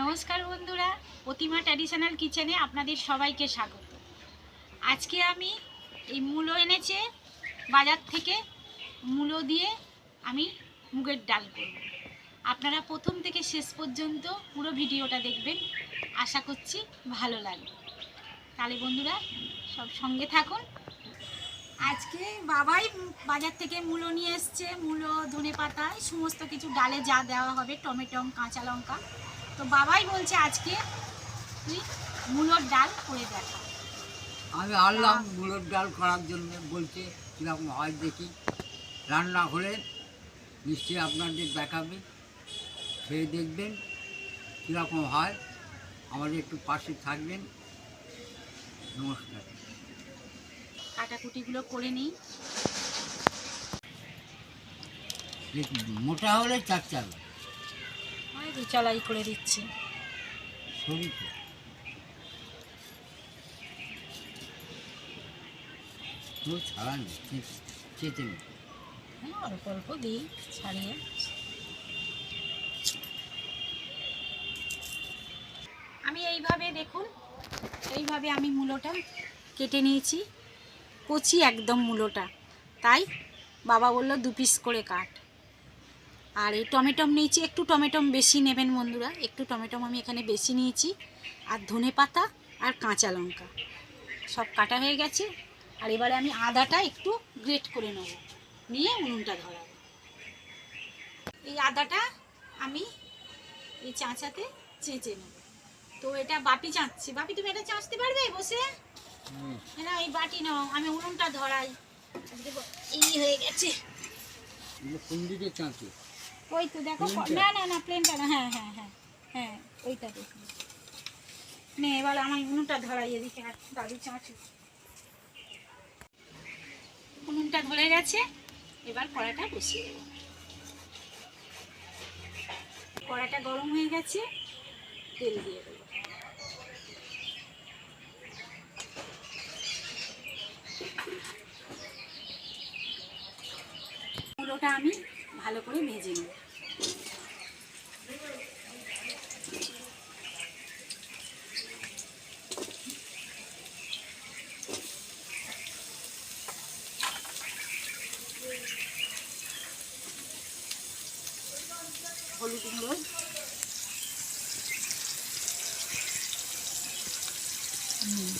নমস্কার বন্ধুরা, প্রতিমা ট্র্যাডিশনাল কিচেনে আপনাদের সবাইকে স্বাগত। আজকে আমি এই মূলো এনেছে, বাজার থেকে মূলো দিয়ে আমি মুগের ডাল করব। আপনারা প্রথম থেকে শেষ পর্যন্ত পুরো ভিডিওটা দেখবেন, আশা করছি ভালো লাগবে। তাহলে বন্ধুরা, সব সঙ্গে থাকুন। আজকে বাবাই বাজার থেকে মূলো নিয়ে এসছে, মূলো ধনে পাতা সমস্ত কিছু ডালে যা দেওয়া হবে, টমেটো, কাঁচা লঙ্কা। তো বাবাই বলছে আজকে তুই মূলোর ডাল করে দেখা। আমি আনলাম মুলোর ডাল করার জন্য বলছে কীরকম হয় দেখি। রান্না হলে নিশ্চয়ই আপনাদের দেখাবে খেয়ে দেখবেন কীরকম হয়। আমাদের একটু পাশে থাকবেন। নমস্কার। কাটাকুটিগুলো করে নিই। মোটা হলে চার চাল আমি দুচালাই করে দিচ্ছি। হ্যাঁ অল্প অল্প দিই ছাড়িয়ে। আমি এইভাবে দেখুন এইভাবে আমি মূলোটা কেটে নিয়েছি। কচি একদম মূলোটা। তাই বাবা বলল দু পিস করে কাট। আর এই টমেটম নিয়েছি, একটু টমেটম বেশি নেবেন বন্ধুরা, একটু টমেটম আমি এখানে বেশি নিয়েছি, আর ধনে পাতা আর কাঁচা লঙ্কা। সব কাটা হয়ে গেছে, আর এবারে আমি আদাটা একটু গ্রেট করে নেব, নিয়ে উনুনটা ধরাবো। এই আদাটা আমি এই চাঁচাতে চেঁচে নেব। তো এটা বাপি চাঁচছে। বাপি, তুমি এটা চাঁচতে পারবে বসে? না এই বাটি নাও, আমি উনুনটা ধরাই। এই হয়ে গেছে। ওই তো দেখো না না না প্লেনটা না হ্যাঁ হ্যাঁ হ্যাঁ হ্যাঁ ওইটা দেখুন নে এবার আমার উনুনটা ধরাই এদিকে আর দাদু চাঁচু। উনুনটা ধরে গেছে এবার কড়াটা বসিয়ে দেবো। কড়াটা গরম হয়ে গেছে তেল দিয়ে দেবো। মুলোটা আমি ভালো করে ভেজে নিই। হলুদ হুম।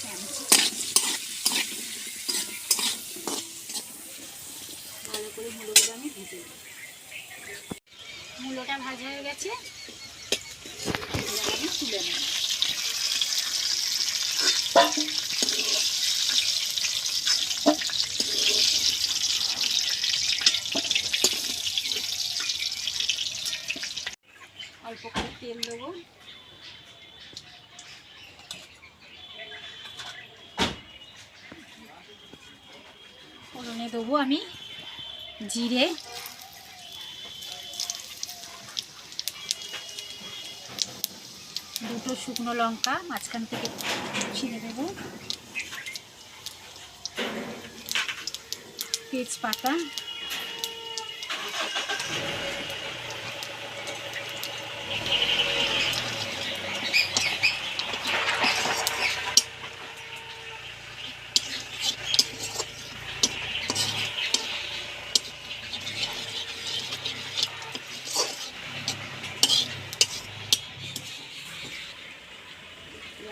চামচে। ভালো করে মুলোগুলো আমি ভেজে নেব মুলোটা এবার আমি তুলে অল্প করে তেল দেবো। ফোড়নে দেবো আমি জিরে। দুটো শুকনো লঙ্কা মাঝখান থেকে ছিঁড়ে দেবো। তেজপাতা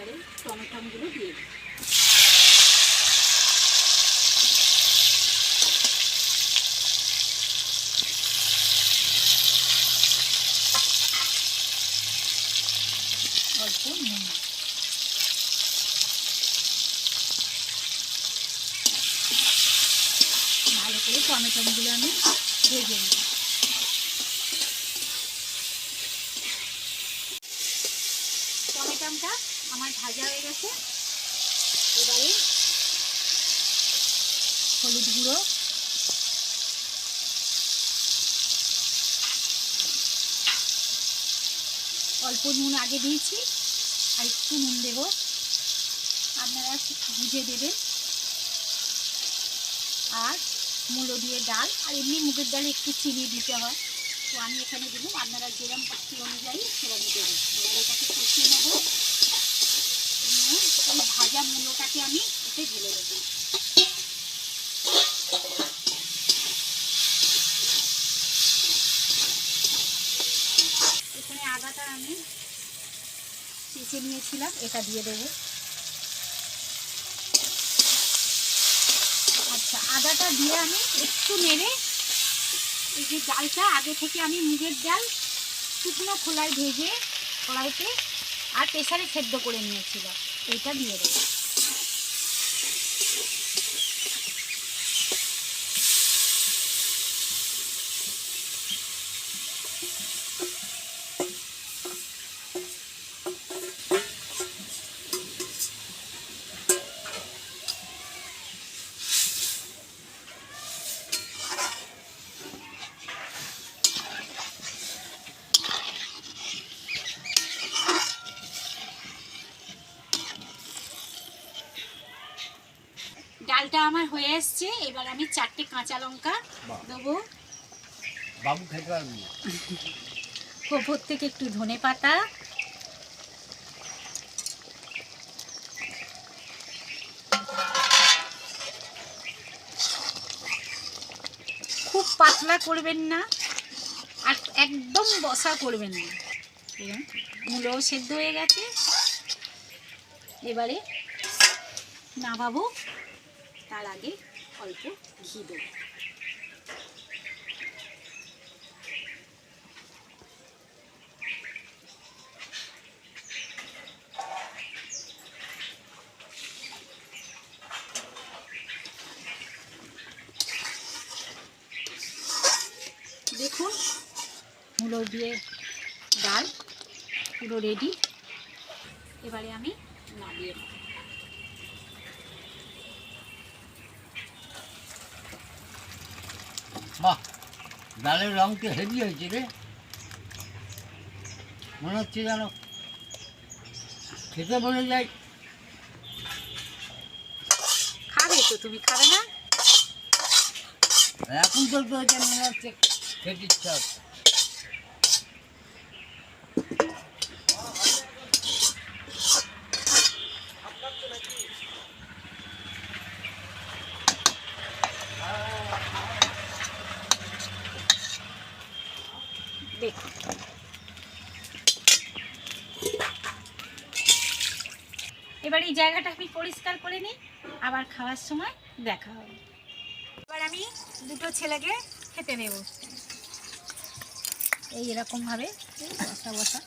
এবারে টমেটোগুলো দিয়ে দিই। ভালো করে টমেটোগুলো আমি ভেজে নেব টমেটোটা আমার ভাজা হয়ে গেছে। এবারে হলুদ গুঁড়ো। অল্প নুন আগে দিয়েছি, আর একটু নুন দেবো। আপনারা বুঝে দেবেন। আর মূলো দিয়ে ডাল, আর এমনি মুগের ডালে একটু চিনি দিতে হয়। তো আমি এখানে দিলাম, আপনারা যেরকম পাখি অনুযায়ী সেরকম দেবেন। এবার এটাকে কষিয়ে নেব। ভাজা মূলোটাকে আমি এতে ঢেলে দেবো। এখানে আদাটা আমি চেঁচে নিয়েছিলাম, এটা দিয়ে দেবো। আচ্ছা আদাটা দিয়ে আমি একটু নেড়ে এই যে ডালটা, আগে থেকে আমি মুগের ডাল শুকনো খোলায় ভেজে কড়াইতে আর প্রেসারে সেদ্ধ করে নিয়েছিলাম। এটা দিয়ে দেবো ডালটা আমার হয়ে এসছে এবার আমি চারটে কাঁচা লঙ্কা দেবো। বাবু খেতে পারবি ওপর থেকে একটু ধনে পাতা। খুব পাতলা করবেন না আর একদম বসা করবেন না। মূলও সেদ্ধ হয়ে গেছে। এবারে না নামাবো। তার আগে অল্প ঘি দেবো দেখুন, মূলো দিয়ে ডাল পুরো রেডি এবারে আমি নামিয়ে নেব। বাহ ডালের রং তো হেভি হয়েছে রে। মনে হচ্ছে যেন খেতে বলে যায় খাবে তো তুমি খাবে না? এখন তো মনে হচ্ছে খেতে ইচ্ছা হচ্ছে। এবার এই জায়গাটা আমি পরিষ্কার করে নিই। আবার খাওয়ার সময় দেখা হবে। এবার আমি দুটো ছেলেকে খেতে দেব। এই এরকমভাবে বসা বসা।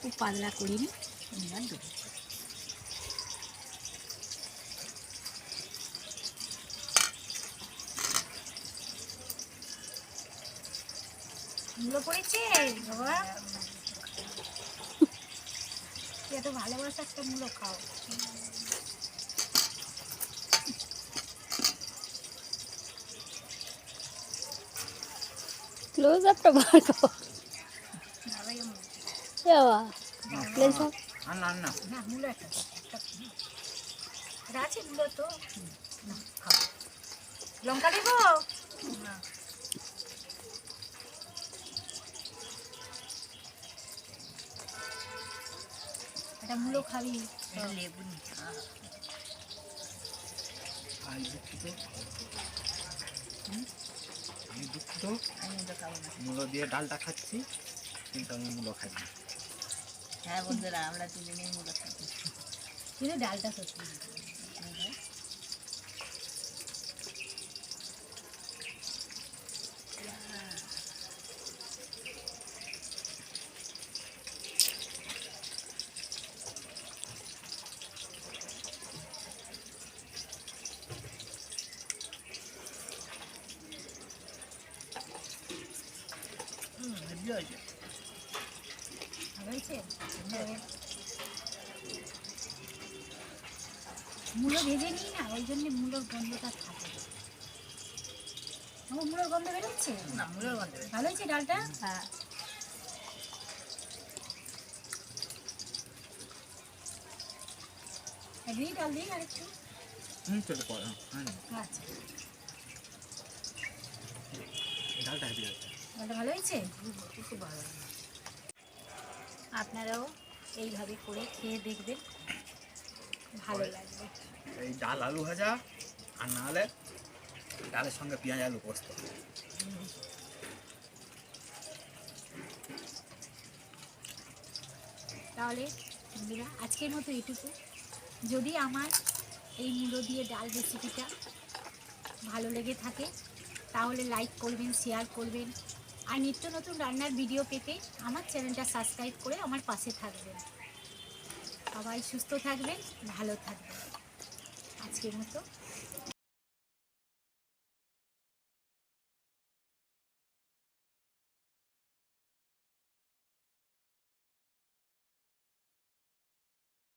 খুব পাতলা করিনি এবার দেবো মূলো পড়েছে বাবা। এত ভালোবাসা একটা মূলো খাও। ক্লোজ আপটা বার করো। বাবা আপ না না না মূলো আছে মূলো তো। খাও। লঙ্কা দেবো? না। এটা মূলো খাবি। লেবু আমি দুঃখিত। আমি দুঃখিত মূলো দিয়ে ডালটা খাচ্ছি কিন্তু আমি মূলো খাই হ্যাঁ বন্ধুরা আমরা দুজনেই মূলো খাচ্ছি কিন্তু ডালটা সত্যি ভালো হয়েছে মূলো ভেজে নিই না ওই জন্য মূলোর গন্ধটা থাকে। আমার মূলোর গন্ধ বেরোচ্ছে? না মূলের গন্ধ ভালো হয়েছে ডালটা? হ্যাঁ। দিই ডাল দিই আরেকটু। হুম চলে পড়ো হ্যাঁ। আচ্ছা। ডালটা যাচ্ছে ভালো হয়েছে? খুব ভালো আপনারাও এইভাবে করে খেয়ে দেখবেন। ভালো লাগবে। এই ডাল আলু ভাজা আর না হলে ডালের সঙ্গে পেঁয়াজ আলু পোস্ত। তাহলে বন্ধুরা আজকের মতো এটুকু। যদি আমার এই মূলো দিয়ে ডাল রেসিপিটা ভালো লেগে থাকে তাহলে লাইক করবেন শেয়ার করবেন। আর নিত্য নতুন রান্নার ভিডিও পেতে আমার চ্যানেলটা সাবস্ক্রাইব করে আমার পাশে থাকবেন। সবাই সুস্থ থাকবেন, ভালো থাকবেন। আজকের মতো